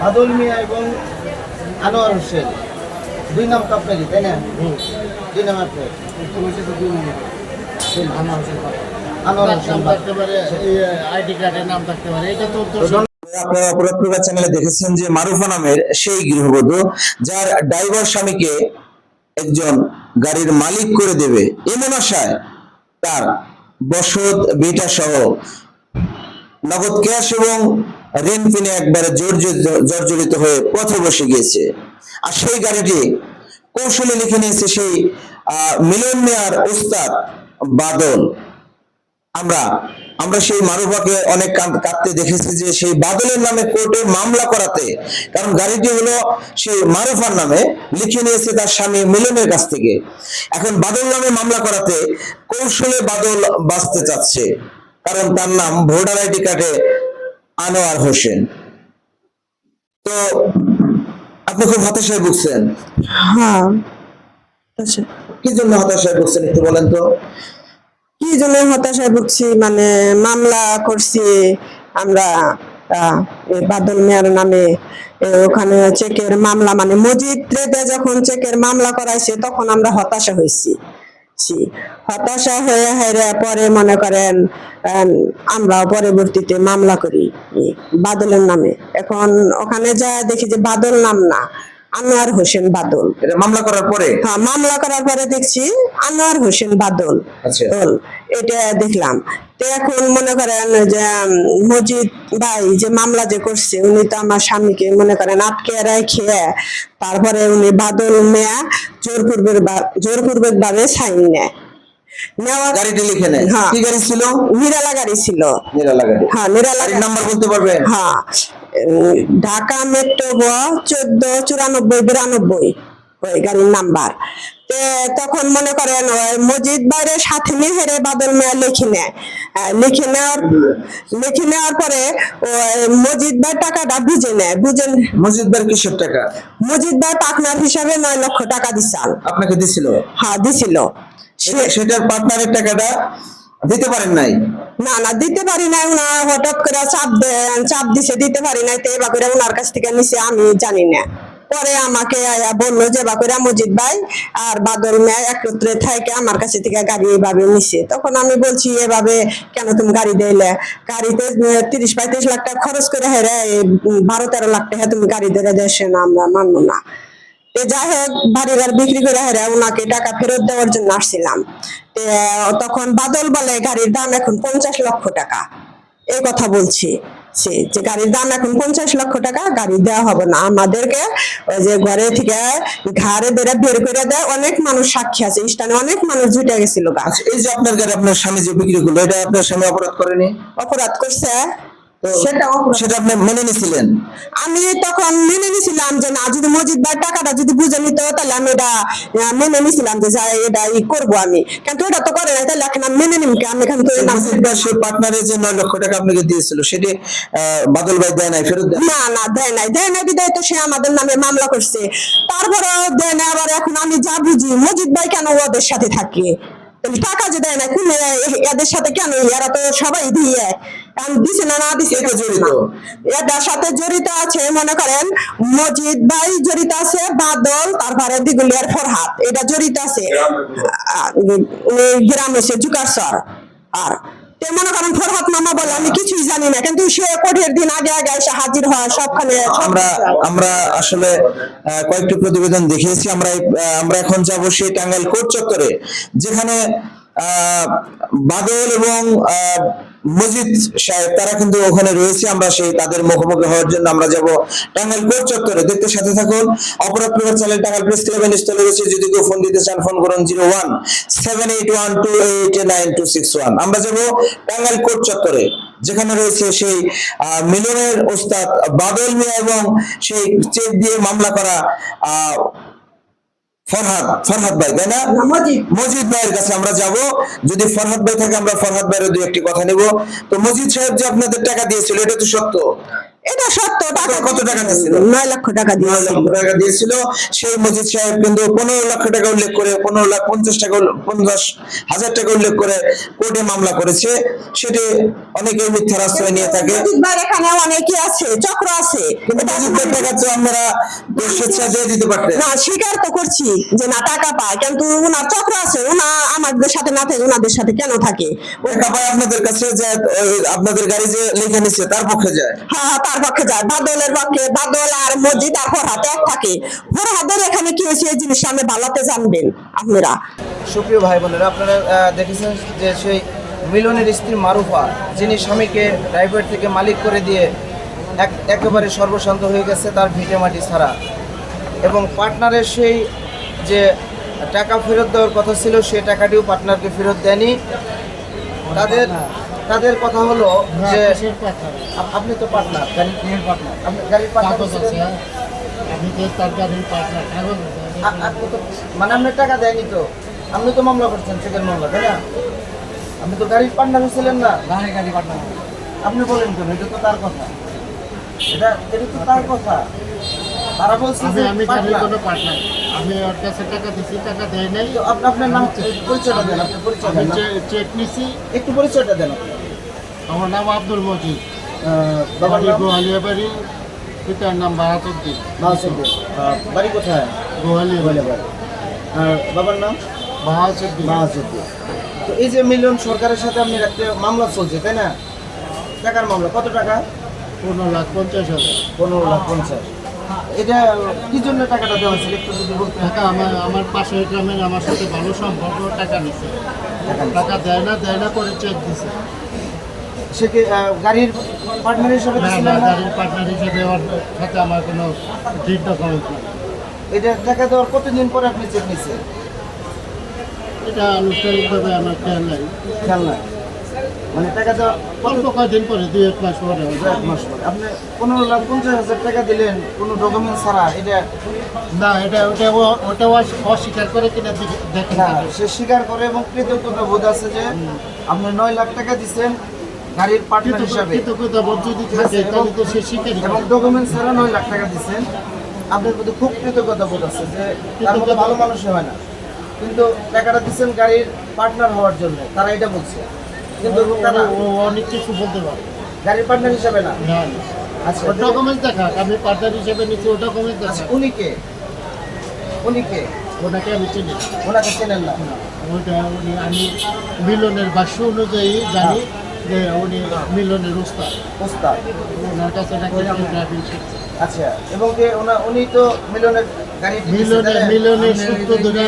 বাদল মিয়া এবং আনোয়ার হোসেন। দুই নাম আপনারই তাই না? দুই নাম আপনার। আনোয়ার হোসেন আইডি কার্ডের নাম থাকতে পারে। এটা তো তো আপনারা অপরাধ চ্যানেলে দেখেছেন যে মারুফা নামের সেই গৃহবধূ যার ড্রাইভার স্বামীকে একজন গাড়ির মালিক করে দেবে এমন আশায় তার বসত বিটা সহ নগদ ক্যাশ এবং ঋণ কিনে একবারে জর্জরিত- হয়ে পথে বসে গিয়েছে। আর সেই গাড়িটি কৌশলে লিখে নিয়েছে সেই মিলন মিয়ার উস্তাদ বাদল। আমরা আমরা সেই মারুফাকে অনেক কাঁদ- কাঁদতে দেখেছি যে সেই বাদলের নামে কোর্টে মামলা করাতে, কারণ গাড়িটি হলো সেই মারুফার নামে লিখে নিয়েছে তার স্বামী মিলনের কাছ থেকে। এখন বাদল নামে মামলা করাতে কৌশলে বাদল বাঁচতে চাচ্ছে, কারণ তার নাম ভোটার আইডি কার্ডে আনোয়ার হোসেন। তো আপনি খুব হতাশায় ভুগছেন। হ্যাঁ আচ্ছা কি জন্য হতাশায় ভুগছেন একটু বলেন তো? কি জন্য হতাশায় ভুগছি? মানে মামলা করছি আমরা বাদল মিয়ার নামে। ওখানে চেকের মামলা মানে মজিদ যখন চেকের মামলা করাইছে তখন আমরা হতাশা হয়েছি ছি। হতাশা হয়ে হেরে পরে মনে করেন আমরা পরবর্তীতে মামলা করি, বাদলের নামে এখন ওখানে যা দেখি যে বাদল নাম না আনোয়ার হোসেন বাদল। এটা মামলা করার পরে? হ্যাঁ মামলা করার পরে দেখছি আনোয়ার হোসেন বাদল। আচ্ছা। এটা দেখলাম। তো এখন মনে করেন যে মজিদ ভাই যে মামলা যে করছে উনি তো আমার স্বামীকে মনে করেন আটকে রেখে তারপরে উনি বাদল মেয়া জোরপূর্বক বা- জোরপূর্বক ভাবে সাইন নেয়। গাড়িটি লিখে নেয়। হ্যাঁ। কি গাড়ি ছিল? নিরালা গাড়ি ছিল। নিরালা গাড়ি। হ্যাঁ নিরালা নাম্বার বলতে পারবেন? হ্যাঁ। ঢাকা মেট্রো ব চোদ্দ চুরানব্বই বিরানব্বই ওই গাড়ির নাম্বার। তখন মনে করেন ওই মসজিদ বাইরের সাথে মেহেরে বাদল মেয়া লিখে নেয়। লিখে নেওয়ার লিখে নেওয়ার পরে ওই মসজিদ ভাই টাকাটা বুঝে নেয়। বুঝে মসজিদ বার কিসের টাকা? মসজিদ ভাই পার্টনার হিসাবে নয় লক্ষ টাকা দিচ্ছাল আপনাকে দিছিল? হ্যাঁ দিছিল। সেটার পার্টনারের টাকাটা? দিতে পারেন নাই? না না, দিতে পারি নাই উনা হঠাৎ করে চাপ দেন, চাপ দিছে, দিতে পারি নাই, তো এবার করে উনার কাছ থেকে নিছে, আমি জানি না। পরে আমাকে বলল যে বা করে মজিদ ভাই আর বাদল মেয়ে একত্রে থেকে আমার কাছে থেকে গাড়ি এভাবে নিছে। তখন আমি বলছি, এভাবে কেন তুমি গাড়ি দিলে গাড়িতে তিরিশ পঁয়ত্রিশ লাখ টাকা খরচ করে হেরে বারো তেরো লাখ টাকা তুমি গাড়ি ধরে দেশে না আমরা মানবো না। যাই হোক বাড়ি ঘর বিক্রি করে হেরে ওনাকে টাকা ফেরত দেওয়ার জন্য আসছিলাম। তখন বাদল বলে গাড়ির দাম এখন পঞ্চাশ লক্ষ টাকা। এই কথা বলছি। সে যে গাড়ির দাম এখন পঞ্চাশ লক্ষ টাকা গাড়ি দেওয়া হবে না। আমাদেরকে ওই যে ঘরে থেকে ঘাড়ে বেড়ে বের করে দেয়। অনেক মানুষ সাক্ষী আছে স্থানে অনেক মানুষ জুটে গেছিল গাছ আচ্ছা এই যে আপনার গাড়ি আপনার স্বামী যে বিক্রি করল এটা আপনার স্বামী অপরাধ করেনি? অপরাধ করছে। সেটা আপনি মেনে নিছিলেন। আমি তখন মেনে নিছিলাম যে না যদি মসজিদ টাকাটা যদি বুঝে নিত তাহলে আমি এটা মেনে নিছিলাম যে যাই এটা ই করব আমি। কিন্তু ওটা তো করে না তাহলে এখন আমি মেনে নিম? আমি এখন তো না সেই যে নয় লক্ষ টাকা আপনাকে দিয়েছিল। সেটি বাদল ভাই দেয় নাই ফেরত না না দেয় নাই। দেয় নাই বিদায় তো সে আমাদের নামে মামলা করছে। তারপরে দেয় না আবার এখন আমি যা বুঝি মজিদ ভাই কেন ওদের সাথে থাকে? টাকা যে দেয় না কোন এদের সাথে কেন? এরা তো সবাই দিয়ে। দিছে না না দিছে এটা জড়িত? এদের সাথে জড়িত আছে, মনে করেন, মজিদ ভাই জড়িত আছে, বাদল, তারপরে দিগুলিয়ার ফরহাদ, এটা জড়িত আছে। গ্রাম হচ্ছে জুকারসর আর বলে, আমি কিছুই কিন্তু সে দিন আগে আগে এসে হাজির হয় আমরা আমরা আসলে কয়েকটি প্রতিবেদন দেখিয়েছি, আমরা আমরা এখন যাব সেই টাঙ্গাইল কোর্ট চত্বরে, যেখানে বাদল এবং মজিদ সাহেব তারা কিন্তু ওখানে রয়েছে। আমরা সেই তাদের মুখোমুখি হওয়ার জন্য আমরা যাব টাঙ্গাইল কোর্ট চত্বরে। দেখতে সাথে থাকুন। অপরাধ প্রভাব চ্যানেল টাঙ্গাইল প্রেস ক্লাবের স্থলে রয়েছে যদি কেউ ফোন দিতে চান ফোন করুন zero one seven eight one two eight nine two six one. আমরা যাব টাঙ্গাইল কোর্ট চত্বরে যেখানে রয়েছে সেই মিলনের ওস্তাদ বাদল মিয়া এবং সেই চেক দিয়ে মামলা করা আহ, ফরহাদ ফরহাদ ভাই তাই না? মজিদ। ভাইয়ের কাছে আমরা যাব। যদি ফরহাদ ভাই থাকে আমরা ফরহাদ ভাইয়ের দুই একটি কথা নিব। তো মজিদ সাহেব যে আপনাদের টাকা দিয়েছিল এটা তো সত্য? এটা সত্য। কত টাকা দিছিল? নয় লক্ষ টাকা নয় লক্ষ টাকা দিয়েছিল। সেই মজিদ সাহেব কিন্তু পনেরো লক্ষ টাকা উল্লেখ করে পনেরো লাখ পঞ্চাশ টাকা পঞ্চাশ হাজার টাকা উল্লেখ করে কোর্টে মামলা করেছে। সেটি অনেকে মিথ্যার আশ্রয় নিয়ে থাকে। এখানে অনেকে আছে চক্র আছে। কিন্তু মজিদের টাকা তো আমরা স্বেচ্ছা দিয়ে দিতে পারতেন। না স্বীকার তো করছি যে না টাকা পায়। কিন্তু ওনার চক্র আছে ওনা আমাদের সাথে না থাকে ওনাদের সাথে কেন থাকে? টাকা পায় আপনাদের কাছে যে আপনাদের গাড়ি যে লিখে নিচ্ছে তার পক্ষে যায়। হ্যাঁ হ্যাঁ তার পক্ষে যায়। বাদলের পক্ষে বাদল আর মসজিদ আর ফরহাতে এক থাকে। ফরহাদের এখানে কি হয়েছে এই জিনিসটা আমি ভালোতে জানবেন, আপনারা। সুপ্রিয় ভাই বোনেরা, আপনারা দেখেছেন যে সেই মিলনের স্ত্রী মারুফা, যিনি স্বামীকে ড্রাইভার থেকে মালিক করে দিয়ে এক, একেবারে সর্বশান্ত হয়ে গেছে তার ভিটে মাটি ছাড়া। এবং পার্টনারের সেই যে টাকা ফেরত দেওয়ার কথা ছিল সেই টাকাটিও পার্টনারকে ফেরত দেয়নি। তাদের তাদের কথা হলো যে কথা? আপ- আপনি তো পার্টনার আপনি গাড়ির পার্টনার হ্যাঁ? যে তার গাড়ির আপনি তো মানে আপনার টাকা দেয়নি তো আপনি তো মামলা করছেন চেকের মামলা তাই না আপনি তো গাড়ির পার্টনার ছিলেন না গাড়ি গাড়ি partner। আপনি বলেন কেন এটা তো তার কথা এটা এটা তো তার কথা তারা বলছে আমি যে আমি গাড়ির। কোনো পার্টনার আমি ওর কাছে টাকা দিছি টাকা দেয় নাই আপনার নাম পরিচয়টা দেন আপনার পরিচয়? চেক নিছি একটু পরিচয়টা দেন আপনি। আমার নাম আব্দুল মজিদ। বাড়ি নাম? গোহালিয়া বাড়ি। পিতার নাম বাহাতুদ্দিন মাহসুদ্দিন আহ, বাড়ি কোথায়? গোহালিয়া বাড়ি। আর বাবার নাম? বাহাতুদ্দিন মাহসুদ্দিন তো এই যে মিলন সরকারের সাথে আপনি একটা মামলা চলছে তাই না? টাকার মামলা কত টাকা? পনেরো লাখ পঞ্চাশ হাজার। পনেরো লাখ পঞ্চাশ। এটা কি জন্য টাকাটা দেওয়া হয়েছিল একটু যদি বলতে টাকা আমার আমার পাশের গ্রামের আমার সাথে ভালো সম্পর্ক টাকা নিছে। টাকা দেয় না দেয় না করে চেক দিছে। সে কি গাড়ির পার্টনার হিসেবে না না? গাড়ির পার্টনার হিসেবে ওর সাথে আমার কোনো ডিট ডকুমেন্ট নেই। এটা টাকা দেওয়ার কতদিন পরে আপনি চেক নিচ্ছেন এটা আনুষ্ঠানিকভাবে আমার খেয়াল নাই। খেয়াল নাই। মানে টাকা দেওয়ার কত অল্প কয়েকদিন পরে দুই এক মাস পরে এক মাস পরে। আপনি পনেরো লাখ পঞ্চাশ হাজার টাকা দিলেন কোনো ডকুমেন্ট ছাড়া এটা না এটা ওটা ওটা অস্বীকার করে কিনা দেখে- না। সে স্বীকার করে এবং কৃতজ্ঞতা বোধ আছে যে আপনি নয় লাখ টাকা দিচ্ছেন গাড়ির পার্টনার হিসাবে। এবং ডকুমেন্ট ছাড়া নয় লাখ টাকা দিচ্ছেন। আপনার প্রতি খুব কৃতজ্ঞতা বোধ আছে যে তার মতো ভালো মানুষই হয় না। কিন্তু টাকাটা দিচ্ছেন গাড়ির পার্টনার হওয়ার জন্য তারা এটা বলছে। কিন্তু তারা অনেক কিছু বলতে পারে। গাড়ির পার্টনার হিসাবে না। আচ্ছা ডকুমেন্ট দেখা আমি পার্টনার হিসেবে নিচ্ছি ও ডকুমেন্ট আচ্ছা উনি কে? উনি কে? ওটাকে আমি চিনি ওনাকে চেনেন না। ওটা উনি আমি মিলনের ভাষ্য অনুযায়ী জানি। যে উনি মিলনের উস্তাদ। উস্তাদ। ওনার কাছে ড্রাইভিং শিখছে আচ্ছা এবং কে ওনা উনি তো মিলনের গাড়ি মিলনের মিলনের সূত্র ধরে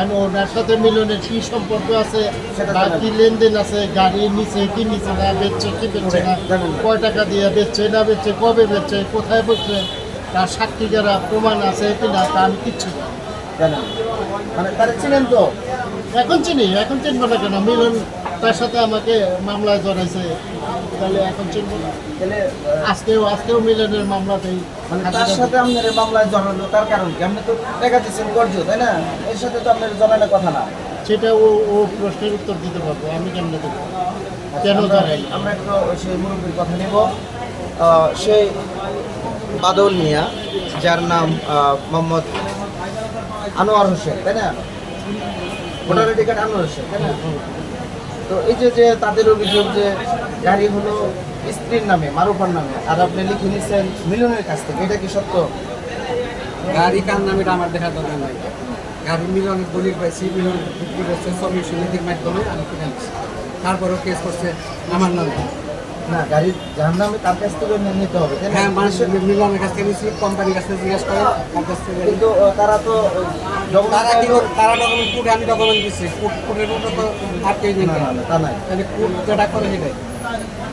আমি ওনার সাথে মিলনের কি সম্পর্ক আছে বা কি লেনদেন আছে গাড়ি নিচে কি নিচে না বেচছে কি না কয় টাকা দিয়ে বেচছে না বেচছে কবে বেচছে কোথায় বেচছে তার সাক্ষী যারা প্রমাণ আছে কিনা তা আমি কিচ্ছু জানি না। মানে তারা চিনেন তো? এখন চিনি এখন চিনবো না কেন? মিলন তার সাথে আমাকে মামলায় জড়াইছে। তাহলে এখন চিনবো না। আজকেও আজকেও মিলনের মামলাতেই তার সাথে আপনার মামলায় জড়ানো তার কারণ কি? আপনি তো টাকা দিচ্ছেন কর্জ তাই না? এর সাথে তো আপনার জড়ানোর কথা না। সেটা ও ও প্রশ্নের উত্তর দিতে পারব আমি কেমনে দেবো? কেন জড়াই আমরা একটু সেই মুরব্বীর কথা নিব। সেই বাদল মিয়া যার নাম আহ, মোহাম্মদ আনোয়ার হোসেন তাই না? Voter ID card Anwar Hossain তাই তো এই যে যে তাদের অভিযোগ যে গাড়ি হলো স্ত্রীর নামে, মারুফার নামে, আর আপনি লিখে নিচ্ছেন মিলনের কাছ থেকে, এটা কি সত্য? গাড়ি কার নামে এটা আমার দেখার দরকার নাই। গাড়ি মিলনের দলিল পাইছি, মিলন বিক্রি করছে শ্রমিক সমিতির মাধ্যমে আমি কিনে নিচ্ছি তারপরেও কেস করছে আমার নামে। না গাড়ির যার নামে তার কাছ থেকে নিতে হবে হ্যাঁ মানুষ মিলনের কাছ থেকে নিয়েছি কোম্পানির কাছ থেকে জিজ্ঞেস করে তার কাছ থেকে কিন্তু তারা তো তারা কি তারা ডকুমেন্ট কোর্টে আমি ডকুমেন্ট দিচ্ছি কোর্ট কোর্টের মতো তো আর কেউ নেই। না, না, না, তা নাই। তাহলে কোর্ট যেটা করে সেটাই।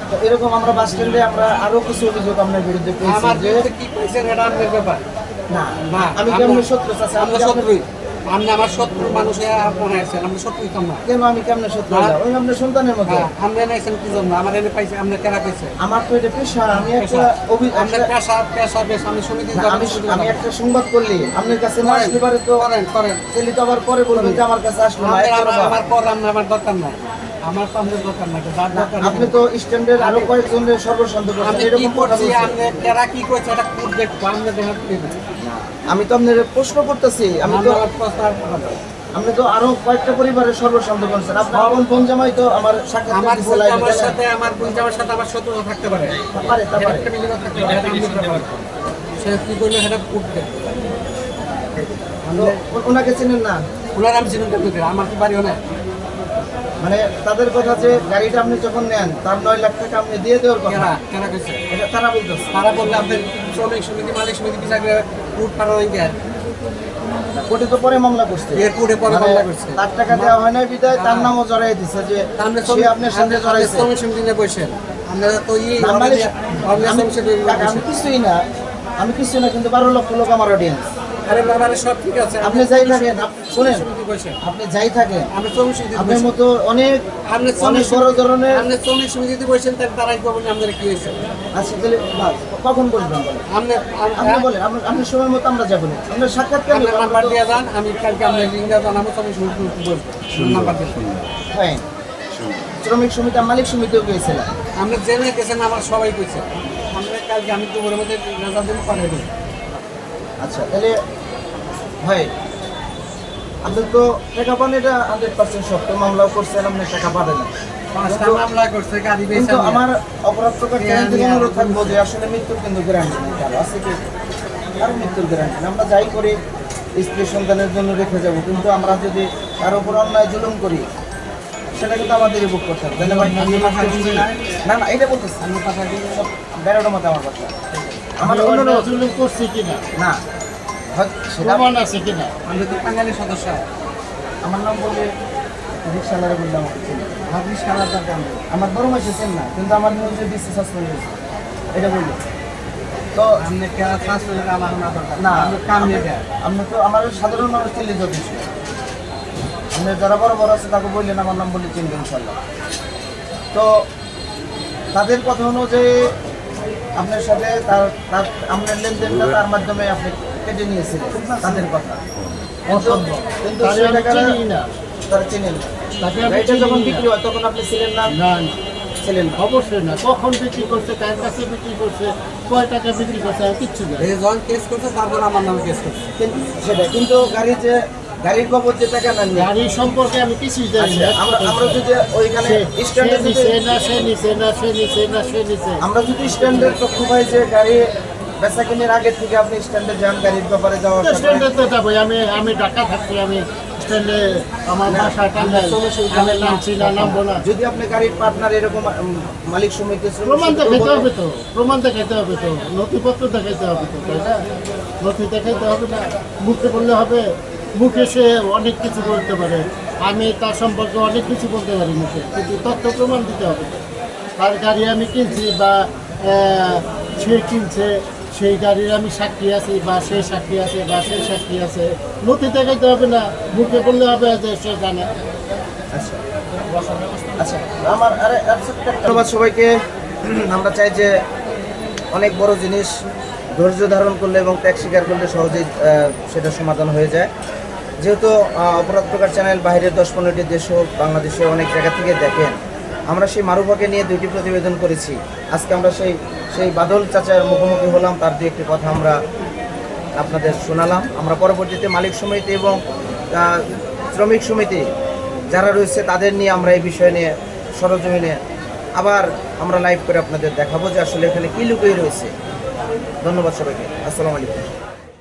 তো এরকম আমরা বাস স্ট্যান্ডে আমরা আরও কিছু অভিযোগ আপনার বিরুদ্ধে পেয়েছি আমার বিরুদ্ধে কি এটা আপনার ব্যাপার। না না আমি কেমন চাচ্ছি আমরা শত্রুই আপনি আমার শত্রু মানুষে মনে আছেন আপনি শত্রু কম না কেন আমি কেমনে হ্যাঁ। ওই সন্তানের মতো। হ্যাঁ, আপনি এনেছেন কি জন্য? আমার এনে পাইছে আপনি কেনা পাইছে? আমার তো এটা পেশা আমি একটা পেশা। পেশা বেশ আমি সমিতি আমি আমি একটা সংবাদ করলি আপনার কাছে না আসতে পারে তো করেন করেন। তাহলে তো আবার পরে বলবেন যে আমার কাছে আসলো না আমার- আমার- আমার পর আমরা আমার দরকার নাই। আমার আমাদের দরকার নাই যার দরকার আপনি তো স্ট্যান্ডার্ড আরও কয়েকজনের সর্বশান্ত আমি করছেন এরকম কথা করছি বলছেন। আপনি কেরা কি করছে এটা খুব দেখব দেখার কি আমি তো আপনার প্রশ্ন করতেছি আমি তো আপনি তো আরও কয়েকটা পরিবারের সর্বশান্ত করছেন আপনার কোন বোন জামাই তো আমার সাথে আমার বোন সাথে আমার বোন সাথে আমার শত্রু থাকতে পারে। পারে তা পারে। বলতে। সে কি করলে সেটা তো ও- ওনাকে চেনেন না? ওনার আমি চিনুন করতে আমার কি বাড়িও নাই? মানে তাদের কথা যে গাড়িটা আপনি যখন নেন তার নয় লাখ টাকা আপনি দিয়ে দেওয়ার কথা। এটা তারা বলতেছে। তারা বললে আপনার শ্রমিক সমিতি মালিক সমিতি বিচার করে পার গিয়ে কোর্টে তো পরে মামলা করছে। এয়ারপোর্টে পরে মানে মামলা করছে। লাখ টাকা দেওয়া হয় না বিদায় তার নামও জড়াই দিছে যে সে আপনার সাথে জড়াইছে। নিয়ে বসেন আপনারা তো ই মানে আমি-। কিছুই না। আমি কিছুই না কিন্তু বারো লক্ষ লোক আমার অডিয়েন্স আরে বাবারে সব ঠিক আছে আপনি যাই থাকেন আপ- শোনেন। সমিতি বসেন আপনি যাই থাকেন। আপনি শ্রমিক সমিতি আপনার মতো অনেক আপনি অনেক বড় ধরনের আপনি শ্রমিক সমিতিতে বসেন তার তারাই কবেন আমাদের কি হয়েছে? আচ্ছা তাহলে কখন বসবেন? আপনি আপনি বলেন আপনার আপনার সময় মতো আমরা যাব না। আপনার সাক্ষাৎ নাম্বার দিয়ে যান আমি কালকে আপনার রিঙ্গা জানাব শ্রমিক সমিতি বসবো নাম্বার দিয়ে। হ্যাঁ। শ্রমিক সমিতি মালিক সমিতিও গিয়েছিলাম। আমরা জেনে গেছেন আমার সবাই গেছে আমরা কালকে আমি দুপুরের মধ্যে রেজাল্ট দেবো পাঠিয়ে দেবো আচ্ছা তাহলে ভাই আপনি তো টাকা পান এটা হান্ড্রেড পার্সেন্ট সত্য মামলাও করছেন আপনি টাকা পাবেন না। পাঁচটা মামলা করছে গাড়ি কিন্তু আমার অপরাধ প্রকার অনুরোধ থাকব যে আসলে মৃত্যুর কিন্তু গ্যারান্টি নেই কারও আছে কি? কারও মৃত্যুর গ্যারান্টি আমরা যাই করি স্ত্রী সন্তানের জন্য রেখে যাব কিন্তু আমরা যদি কারও উপর অন্যায় জুলুম করি সেটা কিন্তু আমাদেরই বুক করতে হবে। না না এটা বলতেছি। আমি মতো আমার কথা। আমার আমি অন্য অন্য জুলুম করছি কিনা? না। প্রমাণ আছে কিনা? আমরা তো বাঙালি সদস্য। আমার নাম বলে রিক্সাওয়ালারা বললাম দরকার নেই। আমার বড় মাসে চেন না কিন্তু আমার নিউজে দিচ্ছে সাসপেন্ড হয়েছে এটা বলল। তো আপনি আমার না দরকার। না আমি কাম নিয়ে তো আমার সাধারণ মানুষ চিনলে যথেষ্ট আপনি যারা বড় বড় আছে তাকে বললেন আমার নাম বলে চিনবেন ইনশাল্লাহ। তো তাদের কথা অনুযায়ী আপনার সাথে তার তার আপনার লেনদেনটা তার মাধ্যমে আপনি কেটে নিয়েছিলেন তাদের কথা। অসম্ভব কিন্তু তারা চিনেন যখন বিক্রি হয় তখন আপনি ছিলেন না? ছিলেন অবশ্যই না। কখন বিক্রি করছে কার কাছে বিক্রি করছে কয় টাকা বিক্রি করছে কিচ্ছু জানি না। এই যখন কেস করছে তারপর আমার নামে কেস করছে। কিন্তু সেটা কিন্তু গাড়ি যে গাড়ির বাবদ যে টাকা নেন গাড়ি সম্পর্কে আমি কিছুই জানি না। আমরা আমরা যদি ওইখানে স্ট্যান্ডে যদি না সে নিছে না সে নিছে না সে নিছে। আমরা যদি স্ট্যান্ডের তথ্য পাই যে গাড়ি বেচা কেনার আগে থেকে আপনি স্ট্যান্ডে যান গাড়ির ব্যাপারে যাওয়া স্ট্যান্ডে তো যাবোই আমি আমি ঢাকা থাকছি আমি স্ট্যান্ডে আমার বাসা টাঙ্গাইল আমি নামছি না নামবো না। যদি আপনি গাড়ির পার্টনার এরকম মালিক সমিতি প্রমাণ দেখাইতে হবে তো প্রমাণ দেখাইতে হবে তো নথিপত্র দেখাইতে হবে তো তাই না? নথি দেখাইতে হবে না মুখে বললে হবে। মুখে সে অনেক কিছু বলতে পারে। আমি তার সম্পর্কে অনেক কিছু বলতে পারি মুখে, কিন্তু তথ্য প্রমাণ দিতে হবে। তার গাড়ি আমি কিনছি বা সে কিনছে, সেই গাড়ির আমি সাক্ষী আছি বা সে সাক্ষী আছে বা সে সাক্ষী আছে। নথি দেখাইতে হবে না, মুখে বললে হবে যে সে জানে। আচ্ছা। আচ্ছা আমার সবাইকে। আমরা চাই যে অনেক বড় জিনিস ধৈর্য ধারণ করলে এবং ত্যাগ স্বীকার করলে সহজেই সেটা সমাধান হয়ে যায়। যেহেতু অপরাধ প্রকার চ্যানেল বাইরের দশ পনেরোটি দেশ হোক, বাংলাদেশে অনেক জায়গা থেকে দেখেন, আমরা সেই মারুফাকে নিয়ে দুটি প্রতিবেদন করেছি। আজকে আমরা সেই সেই বাদল চাচার মুখোমুখি হলাম, তার দু একটি কথা আমরা আপনাদের শোনালাম। আমরা পরবর্তীতে মালিক সমিতি এবং শ্রমিক সমিতি যারা রয়েছে, তাদের নিয়ে আমরা এই বিষয় নিয়ে সরজমিনে আবার আমরা লাইভ করে আপনাদের দেখাবো যে আসলে এখানে কী লুকিয়ে রয়েছে। ধন্যবাদ সবাইকে। আসসালামু আলাইকুম।